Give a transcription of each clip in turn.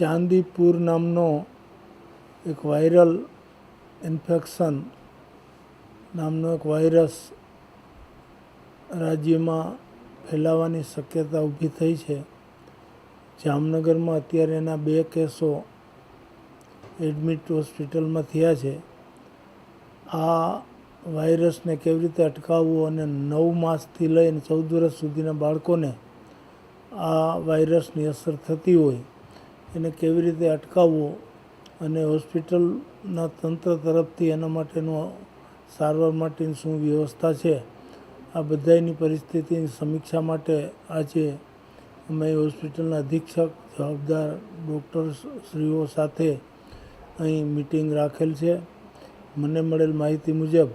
ચાંદીપુર નામનો એક viral infection નામનો એક વાયરસ રાજ્યમાં ફેલાવાની શક્યતા ઊભી થઈ છે. જામનગરમાં અત્યારે એના બે કેસો એડમિટ હોસ્પિટલમાં થયા છે. આ વાયરસને કેવી રીતે અટકાવવું અને નવ માસથી લઈને ચૌદ વર્ષ સુધીના બાળકોને આ વાયરસની અસર થતી હોય એને કેવી રીતે અટકાવવો અને હોસ્પિટલના તંત્ર તરફથી એના માટેનું સારવાર માટેની શું વ્યવસ્થા છે, આ બધાયની પરિસ્થિતિની સમીક્ષા માટે આજે અમે હોસ્પિટલના અધિક્ષક, જવાબદાર ડૉક્ટરશ્રીઓ સાથે અહીં મિટિંગ રાખેલ છે. મને મળેલ માહિતી મુજબ,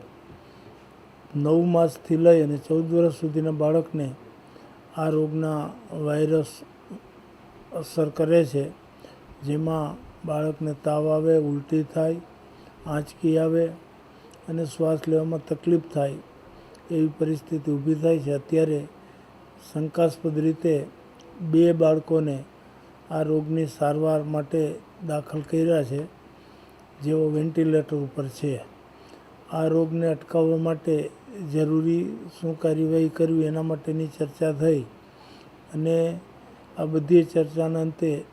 નવ માસથી લઈ અને ચૌદ વર્ષ સુધીના બાળકને આ રોગના વાયરસ અસર કરે છે. જેમાં બાળકને તાવ આવે, ઉલટી થાય, આંચકી આવે અને શ્વાસ લેવામાં તકલીફ થાય એવી પરિસ્થિતિ ઊભી થાય છે. અત્યારે શંકાસ્પદ રીતે બે બાળકોને આ રોગની સારવાર માટે દાખલ કર્યા છે, જેઓ વેન્ટિલેટર ઉપર છે. આ રોગને અટકાવવા માટે જરૂરી શું કાર્યવાહી કરવી એના માટેની ચર્ચા થઈ અને આ બધી ચર્ચાના અંતે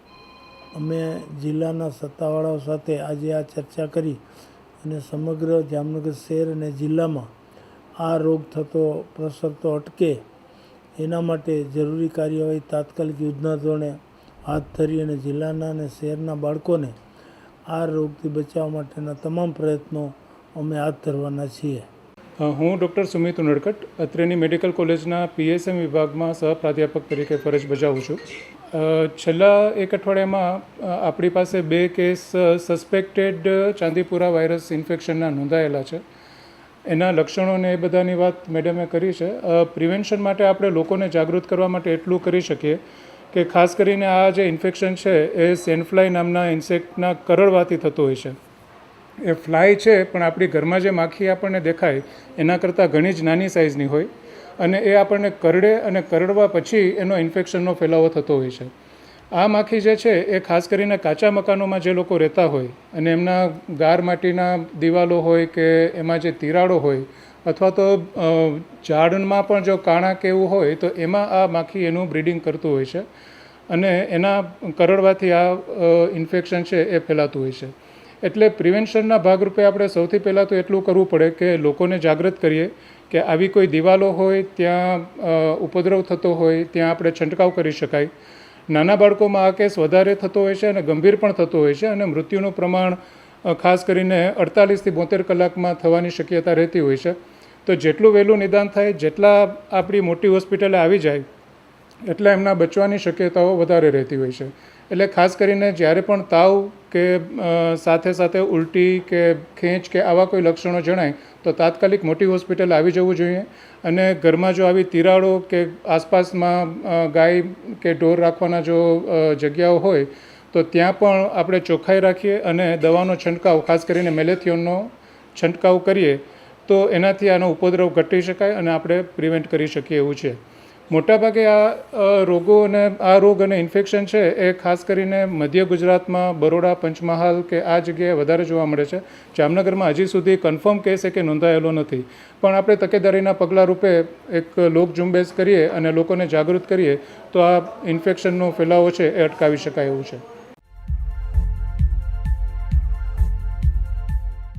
અમે જિલ્લાના સત્તાવાળાઓ સાથે આજે આ ચર્ચા કરી અને સમગ્ર જામનગર શહેર અને જિલ્લામાં આ રોગ થતો, પ્રસરતો, અટકે એના માટે જરૂરી કાર્યવાહી તાત્કાલિક યુદ્ધના ધોરણે હાથ ધરી અને જિલ્લાના અને શહેરના બાળકોને આ રોગથી બચાવવા માટેના તમામ પ્રયત્નો અમે હાથ ધરવાના છીએ. હું ડૉક્ટર સુમિત ઉનડકટ, અત્રેની મેડિકલ કોલેજના પીએસએમ વિભાગમાં સહપ્રાધ્યાપક તરીકે ફરજ બજાવું છું. છેલ્લા એક અઠવાડિયામાં આપણી પાસે બે કેસ સસ્પેક્ટેડ ચાંદીપુરા વાયરસ ઇન્ફેક્શનના નોંધાયેલા છે. એના લક્ષણો ને એ બધાની વાત મેડમે કરી છે. પ્રિવેન્શન માટે આપણે લોકોને જાગૃત કરવા માટે એટલું કરી શકીએ કે ખાસ કરીને આ જે ઇન્ફેક્શન છે, એ સેનફ્લાય નામના ઇન્સેક્ટના કરડવાથી થતું હોય છે. એ ફ્લાય છે, પણ આપણી ઘરમાં જે માખી આપણને દેખાય, એના કરતાં ઘણી જ નાની સાઇઝની હોય. અને એ આપણને કરડે અને કરડવા પછી એનો ઇન્ફેક્શનનો ફેલાવો થતો હોય છે. આ માખી જે છે, એ ખાસ કરીને કાચા મકાનોમાં જે લોકો રહેતા હોય, અને એમના ગાર માટીના દિવાલો હોય કે એમાં જે તિરાડો હોય, અથવા તો ઝાડમાં પણ જો કાણા કે એવું હોય, તો એમાં આ માખી એનું બ્રીડિંગ કરતું હોય છે. અને એના કરડવાથી આ ઇન્ફેક્શન છે, એ ફેલાતું હોય છે. એટલે પ્રિવેન્શનના ભાગરૂપે આપણે સૌથી પહેલાં તો એટલું કરવું પડે કે લોકોને જાગૃત કરીએ કે આવી કોઈ દિવાલો હોય, ત્યાં ઉપદ્રવ થતો હોય, ત્યાં આપણે છંટકાવ કરી શકાય. નાના બાળકોમાં આ કેસ વધારે થતો હોય છે અને ગંભીર પણ થતો હોય છે અને મૃત્યુનું પ્રમાણ ખાસ કરીને અડતાલીસથી બોતેર કલાકમાં થવાની શક્યતા રહેતી હોય છે. તો જેટલું વહેલું નિદાન થાય, જેટલા આપણી મોટી હોસ્પિટલે આવી જાય એટલે એમના બચવાની શક્યતાઓ વધારે રહેતી હોય છે. એટલે ખાસ કરીને જ્યારે પણ તાવ કે સાથે સાથે ઉલટી કે ખેંચ કે આવા કોઈ લક્ષણો જણાય, તો તાત્કાલિક મોટી હોસ્પિટલ આવી જવું જોઈએ. અને ઘરમાં જો આવી તિરાડો કે આસપાસમાં ગાય કે ઢોર રાખવાના જો જગ્યાઓ હોય, તો ત્યાં પણ આપણે ચોખ્ખાઈ રાખીએ અને દવાનો છંટકાવ, ખાસ કરીને મેલેથિયોનનો છંટકાવ કરીએ, તો એનાથી આનો ઉપદ્રવ ઘટી શકાય અને આપણે પ્રિવેન્ટ કરી શકીએ એવું છે. મોટાભાગે આ રોગો અને આ રોગ અને ઇન્ફેક્શન છે એ ખાસ કરીને મધ્ય ગુજરાતમાં બરોડા, પંચમહાલ કે આ જગ્યાએ વધારે જોવા મળે છે. જામનગરમાં હજી સુધી કન્ફર્મ કેસ કે નોંધાયેલો નથી. પણ આપણે તકેદારીના પગલાં રૂપે એક લોક ઝુંબેશ કરીએ અને લોકોને જાગૃત કરીએ તો આ ઇન્ફેક્શનનો ફેલાવો છે એ અટકાવી શકાય એવું છે.